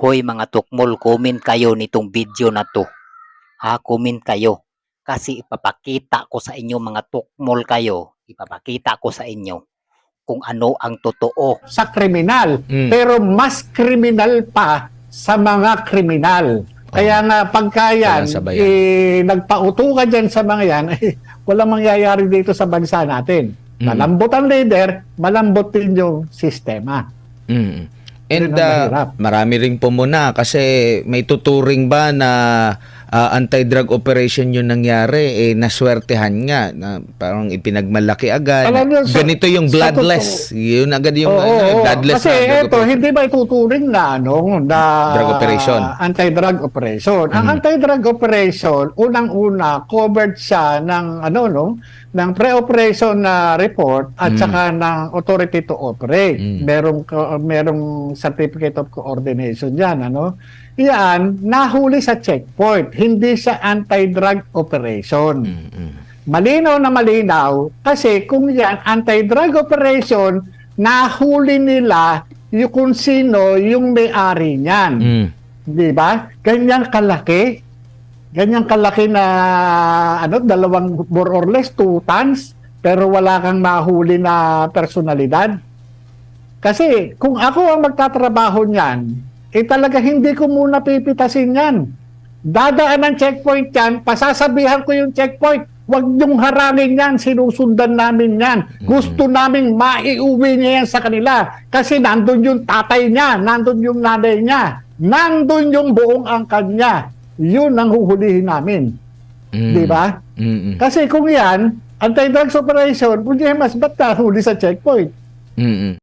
Hoy mga tukmol, comment kayo nitong video na to. Ha, comment kayo. Kasi ipapakita ko sa inyo mga tukmol kayo. Ipapakita ko sa inyo kung ano ang totoo. sa kriminal, Mm. pero mas kriminal pa sa mga kriminal. Kaya nga pagka yan, eh, nagpauto ka dyan sa mga yan, eh, walang mangyayari dito sa bansa natin. Mm. Malambot ang leader, malambot din yung sistema. Mm. And uh, marami rin po muna kasi may tuturing ba na uh, anti-drug operation yung nangyari eh naswertehan nga na parang ipinagmalaki agad. Alam niyo, sa- Ganito yung sa bloodless. Yun agad yung Oo, ano, oo. bloodless Kasi na ito, hindi ba ituturing na, ano, na Drug operation. anti-drug operation. Ang Mhm. anti-drug operation, unang-una, covered siya ng, ano, no, ng pre-operation na report at Mm. saka ng authority to operate. Mm. Merong, merong certificate of coordination yan, ano. Yan, nahuli sa checkpoint, hindi sa anti-drug operation. Malinaw na malinaw kasi kung yan anti-drug operation, nahuli nila yung kung sino yung may-ari niyan. Mm. Di ba? Ganyan kalaki. Ganyan kalaki na ano, dalawang more or less two tons pero wala kang mahuli na personalidad. Kasi kung ako ang magtatrabaho niyan, eh talaga hindi ko muna pipitasin yan. Dadaan ng checkpoint yan, pasasabihan ko yung checkpoint. Huwag niyong harangin yan, sinusundan namin yan. Gusto namin maiuwi niya yan sa kanila. Kasi nandun yung tatay niya, nandun yung nanay niya, nandun yung buong angkan niya. Yun ang huhulihin namin. Mm. Di ba? Mm, mm. Kasi kung yan, anti-drugs operation, hindi mas ba't nahuli sa checkpoint? Mm, mm.